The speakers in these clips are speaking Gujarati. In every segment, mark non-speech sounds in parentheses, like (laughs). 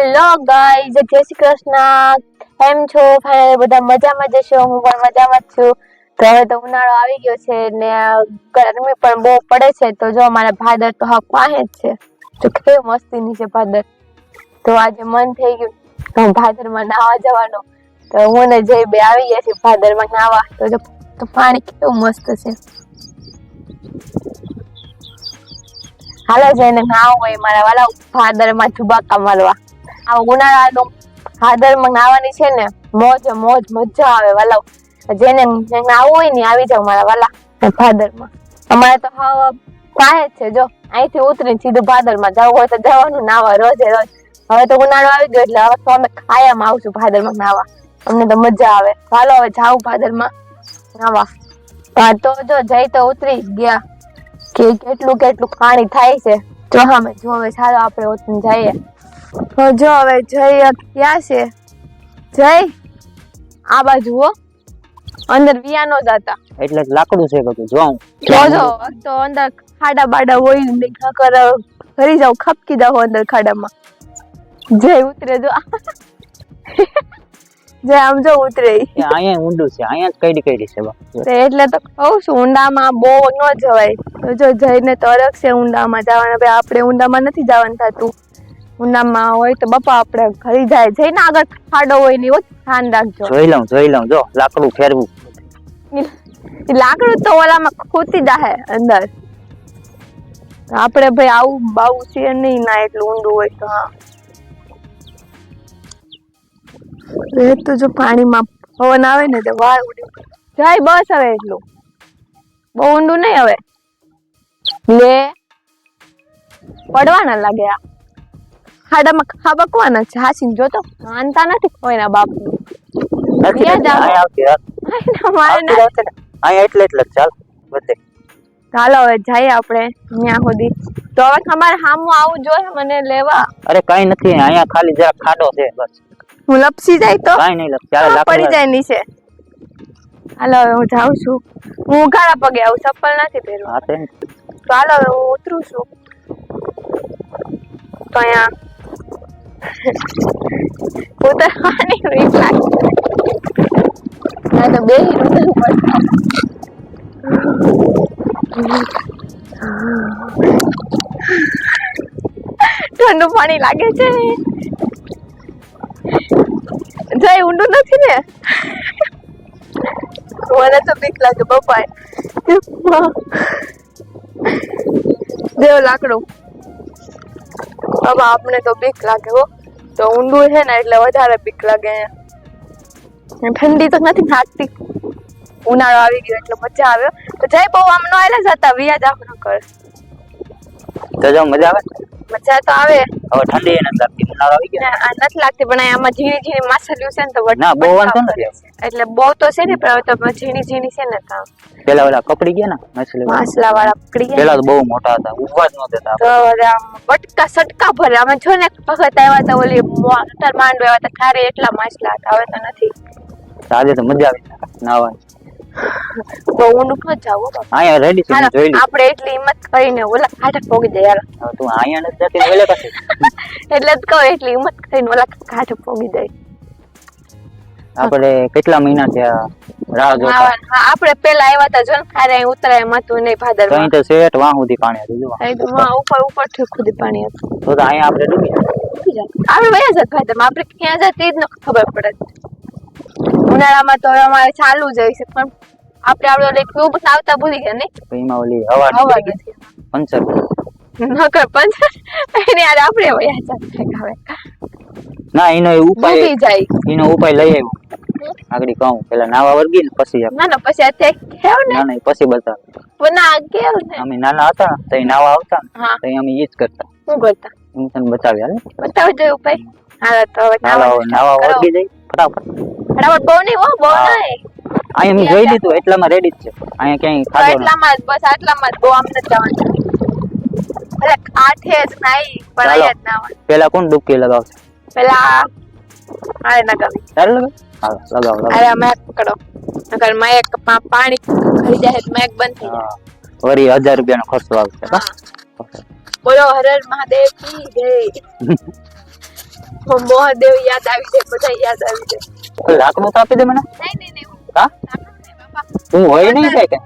હેલો ગાઈઝ જય શ્રી કૃષ્ણ. કેમ છો? ફાઇનલી બધા મજામાં જશો હું પણ મજામાં છું. તો હવે તો ઉનાળો આવી ગયો છે ને ગરમી પણ બહુ પડે છે. તો જો મારા ભાદર તો હા પાહે જ છે. તો કેવી મસ્તીની છે ભાદર. તો આજે મન થઈ ગયું તો ભાદરમાં નાવા જવાનો. તો હું ને જય બે આવી ગયા છે ભાદરમાં નાવા. તો જો, તો પાણી કેવું મસ્ત છે. હાલો જઈને નાવ હોય મારા વાલા ભાદરમાં ધુબાકા મારવા. આ ઉનાળાનો ભાદરમાં નાવાની છે ને, મોજ મોજ, મજા આવે વાલા જેને નાવું હોય ને આવી જાવ મારા વાલા ભાદરમાં. અમારે તો હવા જ છે, જો, અહીંથી ઉતરીને સીધું ભાદરમાં જવું હોય તો જવાનું, નાવા, રોજે રોજ. હવે તો ઉનાળો આવી ગયો એટલે હવે તો અમે કાયમ આવશું ભાદરમાં નાવા. અમને તો મજા આવે. ચાલો હવે જાવું ભાદરમાં નાવા. તો જો, જઈ તો ઉતરી ગયા. કે કેટલું કેટલું પાણી થાય છે. જો હા જો હવે ચાલો આપણે ઉતરીને જઈએ. તો જો હવે જય ક્યાં છે? જય? આ બાજુ હો. અંદર વિયાનો જતા એટલે લાકડું છે બધું જોઉં જોજો તો અંદર ખાડા બાડા હોય ને ખકર ફરી જાવ ખપકી જાવ અંદર ખાડામાં. જય ઉતરે જો. (laughs) જય આમ જો ઉતરે. અહીંયા ઊંડું છે અહીંયા કઈડી કઈડી છે બા. એટલે તો કહું છું ઊંડામાં બહુ ન જવાય. તો જો જઈને તો અરગ છે ઊંડામાં જવાના આપણે ઊંડામાં નથી જવાનું થતું. ઊંડામાં હોય તો બપા આપણે ઘરી જાય જઈને આગળ ખાડો હોય ને ધ્યાન રાખજો. જોઈ લઉં જોઈ લઉં જો લાકડું ફેરવું. લાકડું તો ઓલામાં ખૂતી જાહે અંદર. આપણે ભાઈ આવું બાવું છે નહીં ના એટલું ઊંડું હોય તો હા. એ તો જો પાણીમાં પવન આવે ને તો વાળ ઉડી. જાય બસ હવે એટલું. બહુ ઊંડું નહીં હવે. લે. પડવાના લાગે આ. ખાડામાં ખાબકવાના છે. હાસીને જોતો માનતા નથી કોઈના બાપ એટલે એટલે ચાલ બધે. ચાલો હવે જઈએ આપણે ત્યાં સુધી. તો હવે તમારે હામું આવું જોઈએ મને લેવા. અરે કઈ નથી. અહીંયા ખાલી જરા ખાડો છે બસ. હું લપસી જાય તો? કઈ નહીં લખ ચાલે પડી જાય નીચે. હાલો હવે હું જાઉં છું. હું ઉઘાડા પગે આવું ચપ્પલ નથી પહેરવા તે તો. હાલો હવે હું ઉતરું છું. તો અહીંયા ઉતરવાની બીક લાગે તો બે ઠંડુ પાણી લાગે છે. જય ઊંડું નથી ને? મને તો બીક લાગે બપાય. દેવ લાકડું. બાબા આપણે તો બીક લાગે હો. તો ઊંડું છે ને એટલે વધારે બીક લાગે ઠંડી તો નથી લાગતી ઉનાળો આવી ગયો એટલે મજા આવ્યો તો જય બહુ આમ નો આવેલા જતા વિયા જાવ ન કર તો જો મજા આવે મજા તો આવે. હવે ઠંડી એને લાગતી ઉનાળો આવી ગયો. આ નથી લાગતી પણ આમાં ઝીણી ઝીણી માછલીઓ છે ને તો ના, બહુ વાંધો નથી. એટલે બહુ તો છે ને પણ તો ઝીણી ઝીણી છે ને તો. પેલા ઓલા કપડી ગયા ને માછલી માછલા વાળા પકડી ગયા પેલા તો બહુ મોટા હતા ઊભા જ નતા તો આમ બટકા સટકા ભરે. અમે જો ને વખત આવ્યા હતા ઓલી મોટર માંડવા આવ્યા હતા ત્યારે એટલા માછલા હતા હવે તો નથી. આજે તો મજા આવી. નાવાની બહુ ઊંડું ન જાવ આયા રેડી છે જોઈ લીધું આપણે એટલી હિંમત કરીને ઓલા ઘાટે પોગી જાય યાર તું આયા નથી જતી ઓલે પાસે (laughs) એટલે જ કહું એટલી હિંમત કરીને ઓલા ઘાટે પોગી જાય. આપણે કેટલા મહિના થયા રાહ જોતા? આપણે પેલા આવ્યા હતા જો ખારે અહીં ઉતરાય મતું નહીં ભાદર કઈ તો શેઠ વાહ સુધી પાણી હતું જો તો વાહ ઉપર ઉપરથી ખુદી પાણી હતું. તો અહીંયા આપણે ડૂબી. આપણે વયા જત ભાદર આપણે ક્યાં જાય તે જ ન ખબર પડે. ઉનાળામાં તો અમારે ચાલુ જ હશે પણ આપણે આપણે ઓલી ટ્યુબ લાવતા ભૂલી ગયા નહીં તો એમાં ઓલી હવા હવા ગઈ. પંચર. નકર પંચર? એને યાર આપણે વયા ચાલે હવે. ના એનો ઉપાય જાય. એનો ઉપાય લઈ આવ્યો. આગળ કહું પેલા નાવા વર્ગી ને પછી ના ના પછી અત્યારે કેવ ને? ના ના પછી બતાવ. ના કેવ ને? અમે નાના હતા તો એ નાવા આવતા તો અમે ઈ જ કરતા. શું કરતા? હું તને બતાવ્યા હાલે. બતાવી ઉપાય. હાલો તો નાવા નાવા વર્ગી જઈ ફટાફટ. ફટાફટ બહુ નહીં હો બહુ નહીં. અહીંયા મેં જોઈ લીધું એટલામાં રેડી જ છે. અહીંયા ક્યાંય ખાધો એટલામાં જ બસ આટલામાં જ બહુ આમ નથી જવાનું. એટલે આઠે જ નાઈ પણ અહીંયા જ નાવાનું પેલા કોણ ડૂબકી લગાવશે? પેલા હારે નગાવી તારે લગાવ? હાલો લગાવ લગાવ. અરે મેક પકડો. નકર મેક પાણી જાય તો મેક બંધ થઈ જાય. વળી હજાર રૂપિયાનો ખર્ચો આવશે. બોલો હર હર મહાદેવ કી જય. (laughs) મહાદેવ યાદ આવી જાય બધા યાદ આવી જાય. લાકડું તો આપી દે મને હા હોય નહીં કે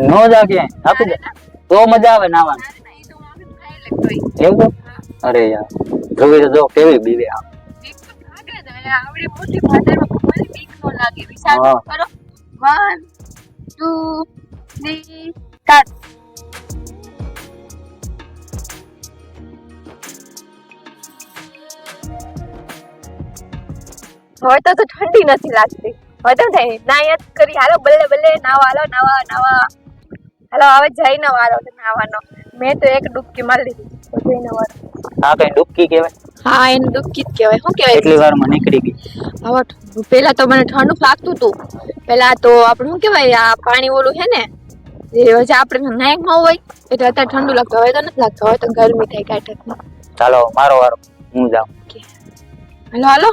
નો જા આપી દે તો મજા આવે નાવાની. એવું અરે યાર ધ્રુવી તો જો કેવી બીવે આ આવડી મોટી ભાષામાં બીક ન લાગે. વિચાર. કરો. One, two, three, start. હવે તો તો ઠંડી નથી લાગતી. હવે તો થાય ના યાદ કરી હાલો બલ્લે બલ્લે નાવા હાલો નાવા નાવા હાલો હવે જઈને વારો નાવાનો મેં તો એક ડૂબકી મારી લીધી. તો જઈને વારો. હા કઈ ડૂબકી કહેવાય? હા એને ડૂબકી જ કહેવાય. શું કહેવાય? એટલી વારમાં નીકળી ગઈ? હવે પેલા તો મને ઠંડુ લાગતું હતું. પેલા તો આપણે શું કહેવાય આ પાણી ઓલું છે ને જે આપણે નાયકમાં હોય એટલે અત્યારે ઠંડુ લાગતું હવે તો નથી લાગતું હવે તો ગરમી થાય કાંઠે ચાલો મારો વારો હું જાઉં. હાલો હાલો.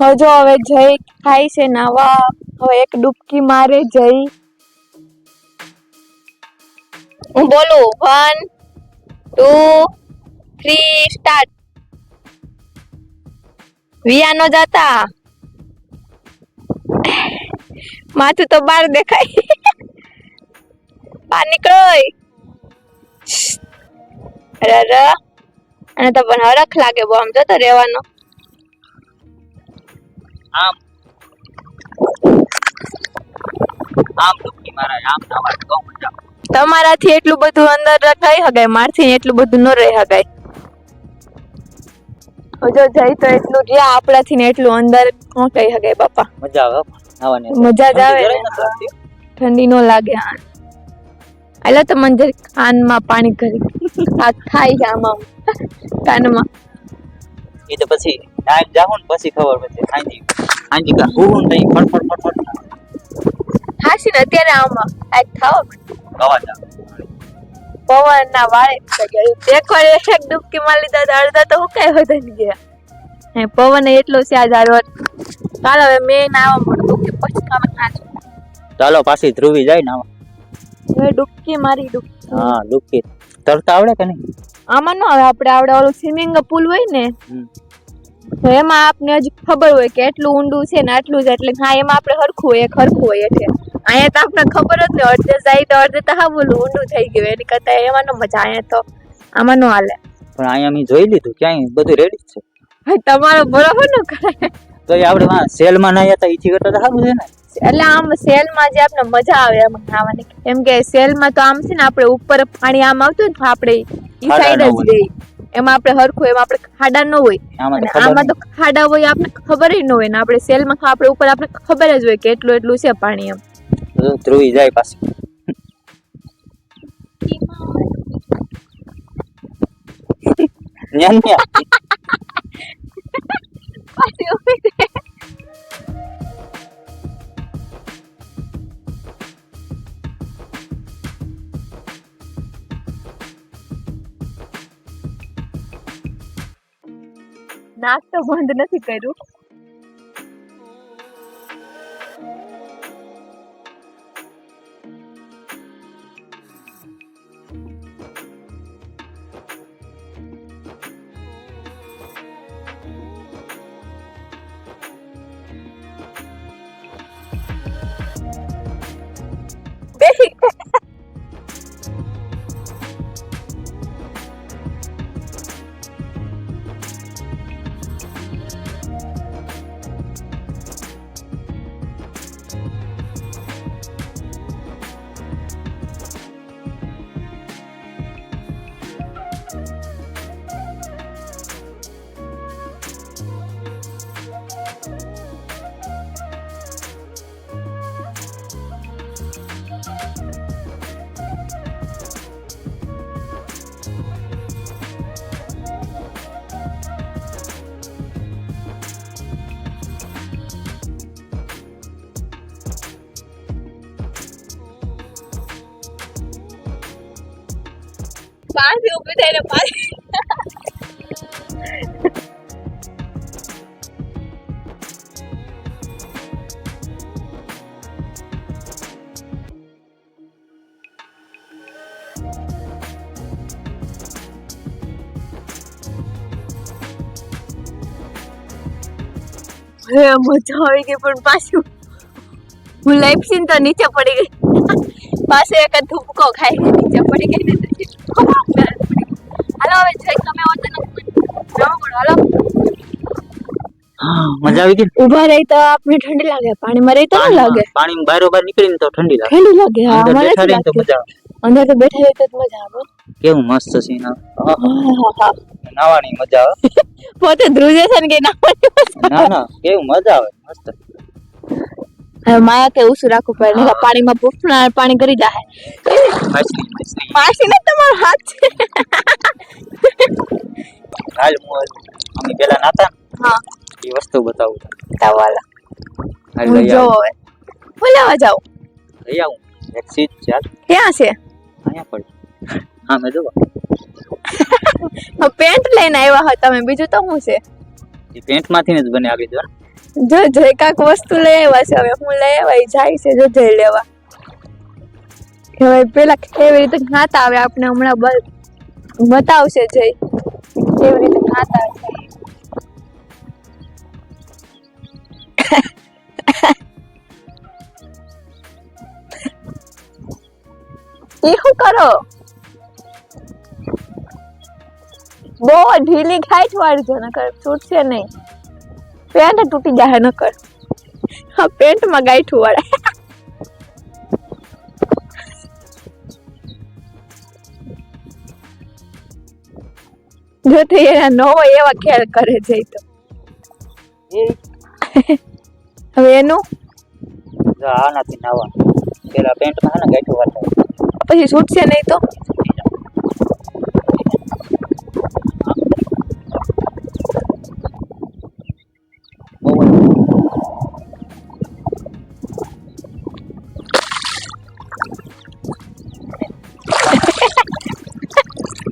હજો હવે જઈ ખાય છે નાવા, હવે એક ડૂબકી મારે જઈ હું બોલું? વન ટુ થ્રી સ્ટાર્ટ વિયા નો જાતા? માથું તો બહાર દેખાય. બહાર નીકળો અરે અરે. અને તો પણ હરખ લાગે બહુ આમ જતો રહેવાનો. આમ. આમ દુખી મારા આમ નાવા તો મજા તમારાથી એટલું બધું અંદર રખાઈ હગાય મારથી એટલું બધું ન રહી હગાય. જો જઈ તો એટલું રહ્યા આપણાથી ને એટલું અંદર ન કહી હગાય બાપા. મજા આવે મજા જ આવે. ને. ઠંડી નો લાગે હા. એટલે તો મને કાનમાં પાણી કરી છે આમાં. કાનમાં. એ તો પછી નાઈટ જાહો ને પછી ખબર પડશે. હાંજી. હાંજી કા હું નહીં ફટ ફટ ફટ ફટ. હાસી ને અત્યારે આમાં કાંઈક થાવ. કવા જા પવન ના વાળે એક વાર એક ડૂબકી માં લીધા અડધા તો હુકાય હોય ગયા. હે પવન એટલો છે આજ હારો. ચાલો હવે મેં નાવા મળતું કે પછી તમે નાચો ચાલો પાછી ધ્રુવી જાય નાવા હવે ડૂબકી મારી ડૂબકી. હા ડૂબકી. તરતા આવડે કે નહીં? આમાં ન હવે આપણે આવડે ઓલું સ્વિમિંગ પુલ હોય ને. તો એમાં આપને હજી ખબર હોય કે એટલું ઊંડું છે ને આટલું જ એટલે હા એમાં આપણે હરખું હોય એક હરખું હોય એટલે. અહીંયા તો આપણે ખબર જ ને અડધે જાય તો અડધે તો હા બોલું ઊંડું થઈ ગયું એની કરતા એમાં ન મજા અહીંયા તો આમાં ન હાલે. પણ અહીંયા મેં જોઈ લીધું ક્યાંય બધું રેડી જ છે. તમારો બરોબર ન કરાય તો એ આપણે સેલમાં ના હતા ઈથી કરતા તો સારું છે ને. એટલે આમ સેલમાં જે આપણે મજા આવે એમ ખાવાની. કેમ કે સેલમાં તો આમ છે ને આપણે ઉપર પાણી આમ આવતું ને તો આપણે ઈ સાઈડ જ. રહી એમાં આપણે હરખું એમાં આપણે ખાડા ન હોય. આમાં તો ખાડા હોય આપણે ખબર ન હોય. ને આપણે સેલમાં આપણે ઉપર આપણે ખબર જ હોય કે એટલું એટલું છે પાણી એમ. ધ્રુવી જાય પાછી. ન્યા (laughs) નાક તો બંધ નથી કર્યું બેસી मज़ा आएगी पर पास। लाइफ तो सीन तो नीचे पड़ेगी पास एक धूप को खाएगी, नीचे पड़ेगी મજા આવી ગઈ? ઊભા રહી તો આપણે ઠંડી લાગે પાણીમાં રહી તો ન લાગે? પાણી બહાર બહાર નીકળીને તો ઠંડી લાગે. ઠંડી લાગે હા મને તો લાગતી મજા આવે. અંદર તો બેઠા રહી તો મજા આવે કેવું મસ્ત સીન. નાવાની મજા આવે. (laughs) પોતે ધ્રુજે છે ને કે ના ના ના કેવું મજા આવે મસ્ત. હવે માયા કે ઉસું રાખવું પડે પાણીમાં પૂછના પાણી કરી જાહે. માસી ને તમારો હાથ છે. હાલ મોલ અમે પેલા નાતા હા. એ વસ્તુ બતાવું તાવાલા હું જો હવે. બોલાવા જાઉં? લઈ આવું. એક સીટ ચાલ ક્યાં છે? અહીંયા પડ. હા મેં જોવા. (laughs) પેન્ટ લઈને આવ્યા હતા તમે. બીજું તો શું છે? એ પેન્ટમાંથી જ બને આવી જો જો જે કાક વસ્તુ લઈ આવ્યા છે હવે. હું લઈ આવ્યા જાય છે જો જઈ લેવા. હવે પેલા કેવી રીતે ખાતા આવે આપણે હમણાં બતાવશે જય. કેવી રીતે ખાતા છે ઈ શું કરો? બહુ ઢીલી ખાઈટ છે, નકર છૂટશે નહીં. પેન્ટ તૂટી જાય નકર. હા, પેન્ટમાં ગાંઠું વાળે. જો તે એના નો હોય એવા ખેલ કરે છે તો. હવે એનું? જો આ નથી નાવા. પેલા પેન્ટમાં હે ને ગાંઠું વાળતા પછી છૂટશે નહીં તો?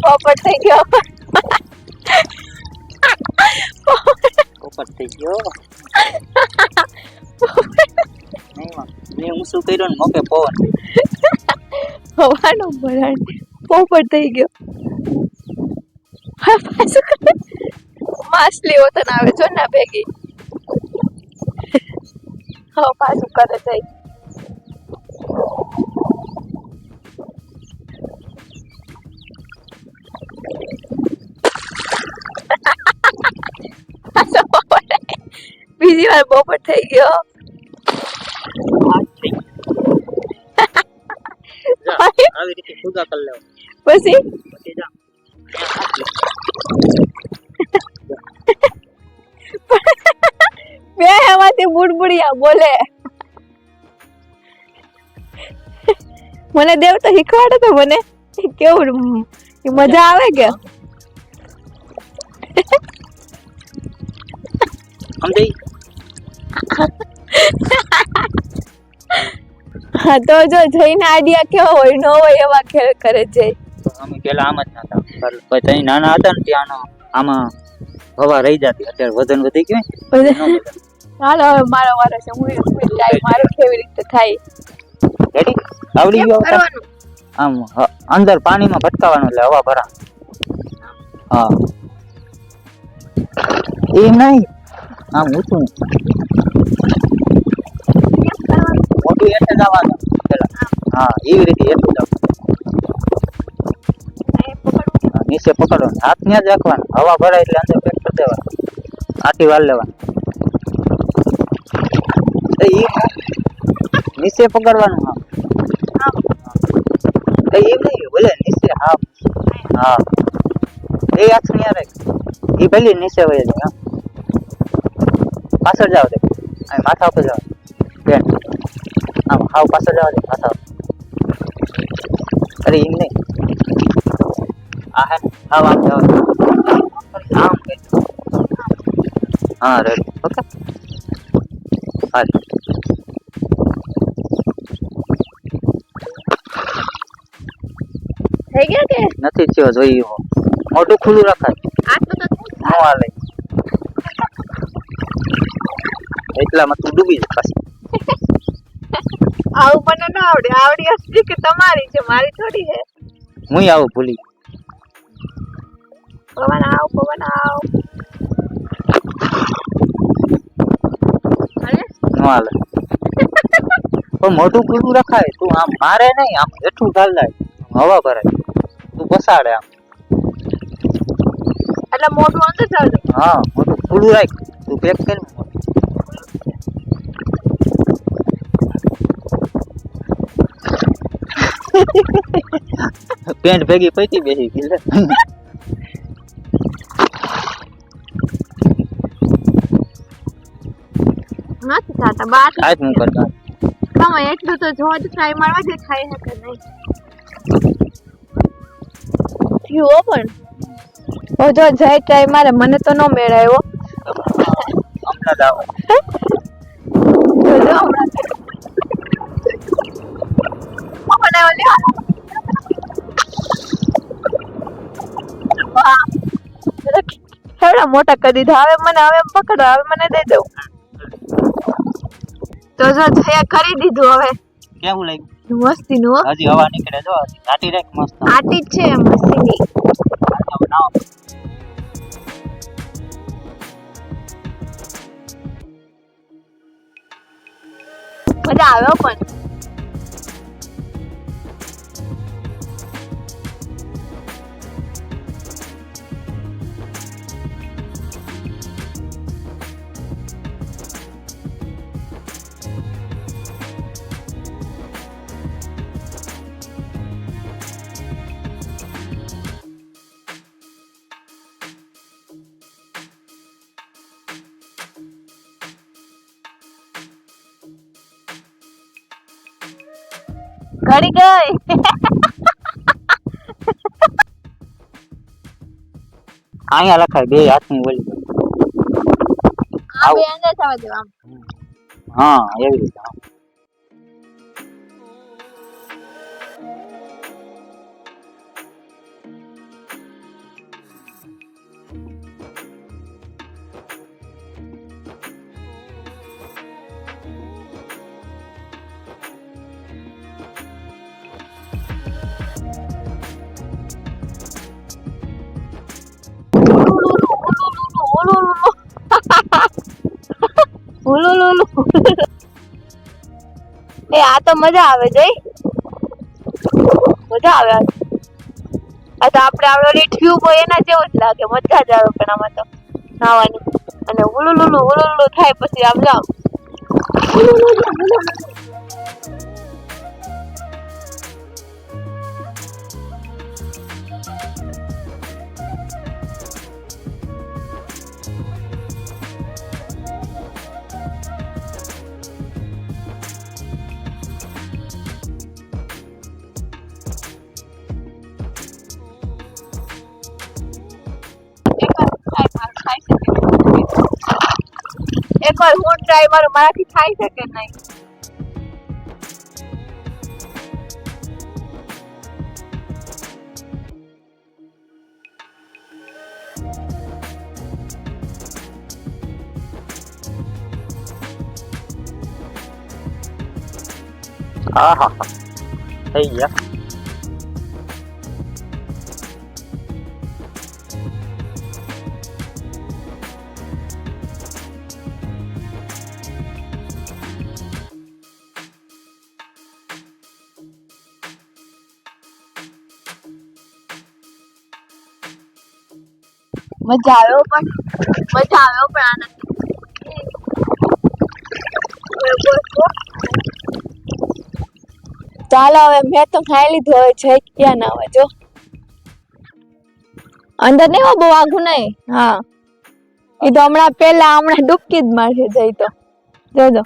પોપટ થઈ ગયો. પોપટ થઈ ગયો? કર્યું ને મોકે પવન. હવાનો ભરાણ. પોપટ થઈ ગયો. માછલી વતન આવે છો ના ભેગી. હા, પાછું કરે થઈ (laughs) બીજી વાર પોપટ થઈ ગયો. પછી? બે એમાંથી બુડબુડિયા બોલે. મને દેવ તો શીખવાડે તો મને. કેવું મજા આવે કે? હા તો જો જઈને આઈડિયા કેવો હોય ન હોય એવા ખેલ કરે છે. તો અમે પેલા આમ જ નતા પછી તઈ નાના હતા ને ત્યાં આમાં હવા રહી જતી. અત્યારે વજન વધી ગયું ચાલો હાલો હવે મારો વારો છે. હું ટ્રાય મારું કેવી રીતે થાય? રેડી આવડી ગયો આમ અંદર પાણીમાં ભટકાવાનું એટલે હવા ભરા હા. એ નહીં. આમ ઊંચું. મોટું એટલે જવાનું. હા એવી રીતે એટલું જવાનું. નીચે પકડવાનું હાથ ત્યાં જ રાખવાનું. હવા ભરાય એટલે અંદર પેક કરી દેવાનું. આટી લેવાનું. તો નીચે પકડવાનું હા. એ નહીં, ભલે નીચે, હા. હા. એ હાથ ત્યાં એ ભલે નીચે વહી જાય પાછળ જાવ દે માથા ઉપર જાવ બેન. આમ હાવ પાછળ જાવ દે માથા અરે એમ નહીં. આ હે ને, હાવ. આમ હા રેડી. ઓકે. હાલ. થઈ ગયા કે? નથી થયો જોઈએ મોટું ખુલ્લું રાખાય. આટલું તો ન હાલે. એટલામાં તું ડૂબી પાછી. (laughs) આવું મને ન આવડે. આવડી હશે કે તમારી છે? મારી થોડી છે હું આવું ભૂલી ગયો. પવન આવ પવન આવ. નો હાલે. પણ મોટું ખુલ્લું રખાય. તું આમ મારે નહીં આમ હેઠું ચાલ જાય હવા ભરાય. તું પસાડે આમ. એટલે મોટું અંદર ચાલે હા મોટું ખુલ્લું રાખ. તું પેક કરી (laughs) પેન્ટ ભેગી પૈતી બેસી ગઈ નથી થતા બાર આજ હું કરતા. તમે એટલું તો જો જ ટ્રાય મારવા જે ખાઈ શકે નહીં. થયું પણ. ઓ જો જય ટ્રાય મારે મને તો ન મેળાયો. હમણાં જ જો જો મને ઓલી આ- મોટા કરી દીધા. હવે મને હવે પકડો હવે મને દઈ દઉં. તો જો જયા કરી દીધું હવે. કેવું લાગ્યું? મસ્તી નું હજી હવા નીકળે જો આટી રાખ મસ્ત. આટી જ છે મસ્તી ની મજા આવે પણ. ઘડી ગઈ. અહીંયા લખાય બે હાથની ઓલી. હા એવી રીતે. મજા આવે જઈ મજા આવે આ. તો આપણે આવડેલી ટ્યુબ હોય એના જેવું જ લાગે, મજા જ આવે પણ આમાં તો. નાવાની. અને ઉલુલુલુ ઉલુલુલુ થાય પછી આમ જાવ એકવાર હું ડ્રાઈવર મારું મારાથી થાય છે કે નહીં? આહા થઈ ગયા. મજા આવ્યો પણ, મજા આવ્યો પણ આનંદ. ચાલો હવે મેં તો ખાઈ લીધું, હવે જઈ ક્યાં ના આવે જો. અંદર નહીં હો બહુ આઘું નહીં? હા. એ તો હમણાં પેલા હમણાં ડૂબકી જ મારશે જઈ તો. જોજો.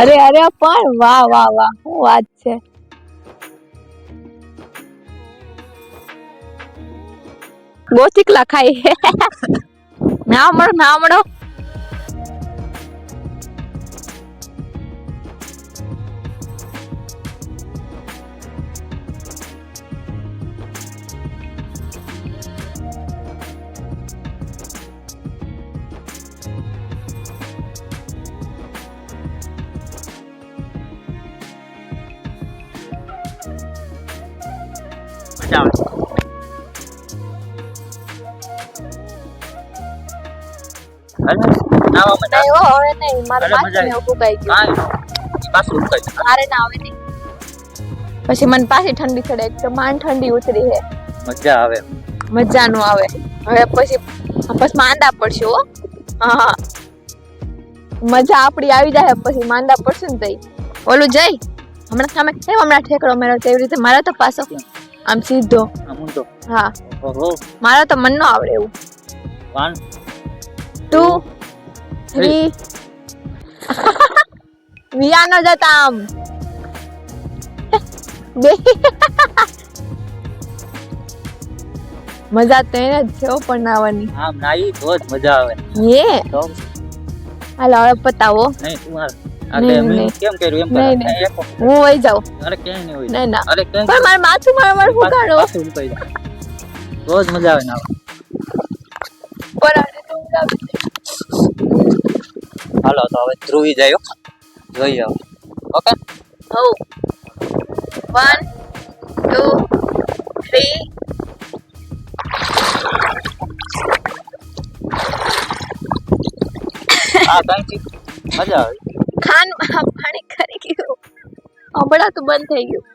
અરે અરે, પણ વાહ વાહ વાહ, શું વાત છે. બહુ ચીકલા ખાઈ ના મળો ના મળો. મજા હો હવે નહીં. મારું ગયું પાછું ઉકાઈ મારે ના આવે નહીં. પછી મને પાછી ઠંડી ચડે તો માંડ ઠંડી ઉતરી હે. મજા આવે. મજા નું આવે. હવે પછી બસ માંદા પડશે હો. હા મજા આપડી આવી જાય પછી માંદા પડશે ને તઈ. ઓલું જઈ હમણાં સામે કેમ હમણાં ઠેકડો મેળો તેવી રીતે? મારો તો પાછો આમ સીધો. હા મારો તો મન નો આવડે એવું. ટુ થ્રી વિયાનો જતા આમ બે મજા તો એને જ છે પણ બનાવવાની આમ નાઈ તો જ મજા આવે. યે. હાલો હવે પતાવો. નહીં તું હાલ. આ નહીં, તે મેં હાલો તો હવે ધ્રુવી જાય. જોઈએ ઓકે? હવ વન ટુ થ્રી. હા કઈ મજા આવે. ખાન પાણી કરી ગયું. હમણાં તો બંધ થઈ ગયું.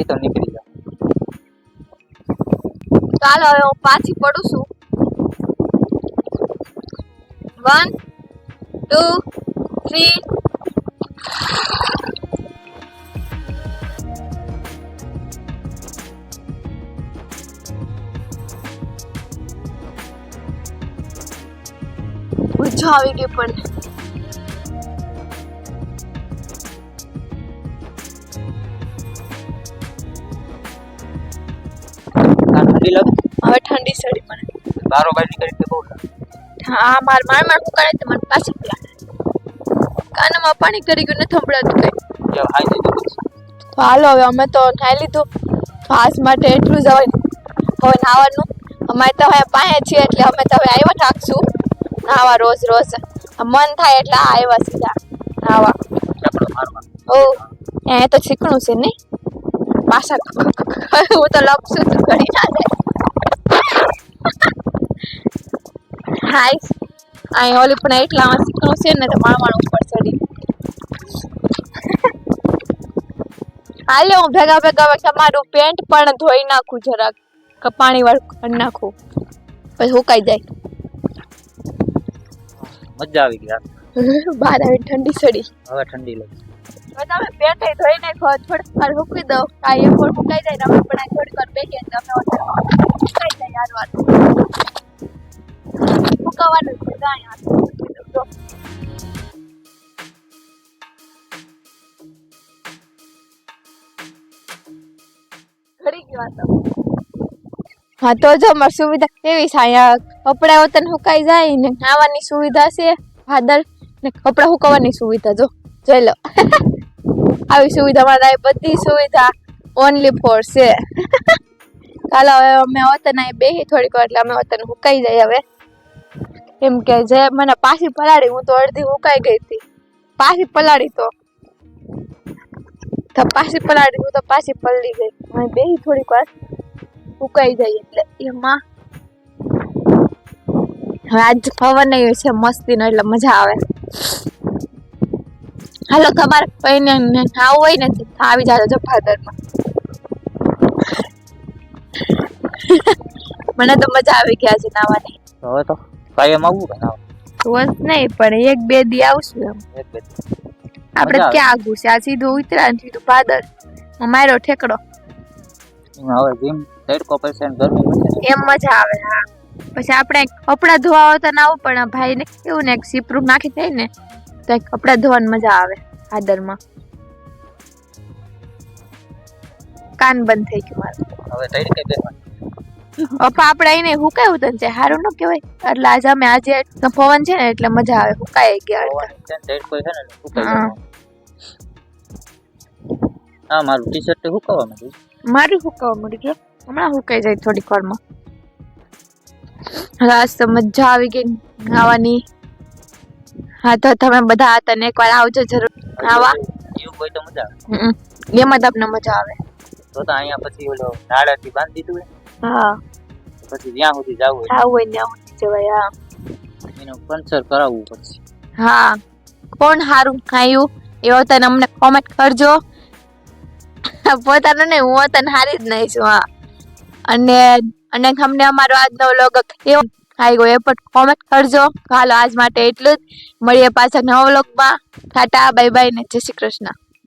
એ તો નીકળી જાય ચાલો હવે હું પાછી પડું છું. વન ટુ થ્રી મજા આવી ગઈ પણ. ઠંડી લાગે? હવે ઠંડી સડી મને બારો બાર નીકળી. હા માર માર માર ફૂકાડે તે મને પાછી ગયા કાનમાં પાણી કરી ગયું નથી થંભળાતું કઈ. હાલો હવે અમે તો નાઈ લીધું. ફાસ માટે એટલું જ હવે. હવે નાવાનું અમારે તો હવે પાસે છીએ એટલે અમે તો હવે આવ્યા થાકશું નાવા રોજ રોજ. મન થાય એટલે આવ્યા સીધા. નાવા ઓ એ તો શીખણું છે નહીં પાછા હું તો લપસું ઘડી ના જાય હાય. અહીં ઓલી પણ એટલા શીખણું છે ને તો માણવાનું ઉપર ચડી. હાલે હું ભેગા ભેગા હવે તમારું પેન્ટ પણ ધોઈ નાખું જરાક. કે પાણી વાળું કરી નાખું. પછી સુકાઈ જાય. મજા આવી ગઈ આ. (laughs) બહાર આવી ઠંડી ચડી. હવે ઠંડી લાગે. તમે પેટ ધોઈ નાખો થોડીક વાર મૂકી દો. કાંઈ એ પણ સુકાઈ જાય ને અમે પણ થોડીક વાર બેસીએ તમે સુકાઈ જાય યાર વાત. સુકાવાનું છે. વાત હા, તો જો અમારી સુવિધા કેવી છે? અહીંયા કપડા વતન સુકાઈ જાય ને નાવાની સુવિધા છે ભાદર ને કપડા સુકવવાની સુવિધા, જો, જોઈ લો. (laughs) આવી સુવિધા મારા બધી સુવિધા ઓનલી ફોર છે. (laughs) કાલે હવે અમે વતન અહીં બેહી થોડીક વાર એટલે અમે વતન સુકાઈ જાય હવે. એમ કે જે મને પાછી પલાળી, હું તો અડધી ઉકાઈ ગઈ હતી. પાછી પલાળી તો. તો પાછી પલાળી, હું તો પાછી પલળી ગઈ. હવે બે થોડીક વાર ઉકાઈ જાય એટલે. એમાં હવે આજ નહીં છે મસ્તીનો, એટલે મજા આવે. હાલો, તમારે કોઈને ને આવું હોય ને તો આવી જાજો જો ભાદરમાં મને તો મજા આવી ગયા છે નાવાની. હવે તો. કાયમ આવવું કે ના રોજ નહીં પણ એક બે દી આવશું એમ. એક બે આપણે ક્યાં આ સીધું ઉતરા સીધું ભાદર. મારો ઠેકડો. હવે જીમ તડકો પડશે ગરમી એમ મજા આવે હા. પછી આપણે કપડા ધોવા તો ના આવું પણ ભાઈ ને કેવું ને એક સીપરું નાખી થાય ને તો કપડા ધોવાની મજા આવે ભાદરમાં. કાન બંધ થઈ ગયું મારું. હવે તડકે બેસવાનું (laughs) પપ્પા ને હુકાયું તને છે સારું ન કહેવાય. એટલે આજે અમે આજે પવન છે ને એટલે મજા આવે હુકાઈ ગયા છે છે હા. મારું ટી શર્ટ સુકાવા માંડ્યું. મારું હુકાવા મળી ગયું હમણાં હુકાઈ જાય થોડીક વારમાં. હવે તો મજા આવી ગઈ નાવાની હા તો તમે બધા હતા ને એકવાર આવજો જરૂર. આવા એવું કોઈ તો મજા આવે. એમાં તમને મજા આવે. તો તો અહીંયા પછી ઓલો નાળાથી બાંધી દીધું હા. પછી જ્યાં સુધી જવું હોય જવું હોય ત્યાં સુધી જવાય હા. એનું પંચર કરાવવું પડશે. હા. કોણ સારું ખાયું એવો તને અમને કોમેન્ટ કરજો. પોતાનું નહીં હું તને હારી જ નહીં છું હા. અને અને અમને અમારો આજનો વ્લોગ કેવો ખાઈ ગયો એ પણ કોમેન્ટ કરજો. હાલો આજ માટે એટલું જ. મળીએ પાછા નવા વ્લોગમાં ટાટા બાય બાય ને જય શ્રી કૃષ્ણ.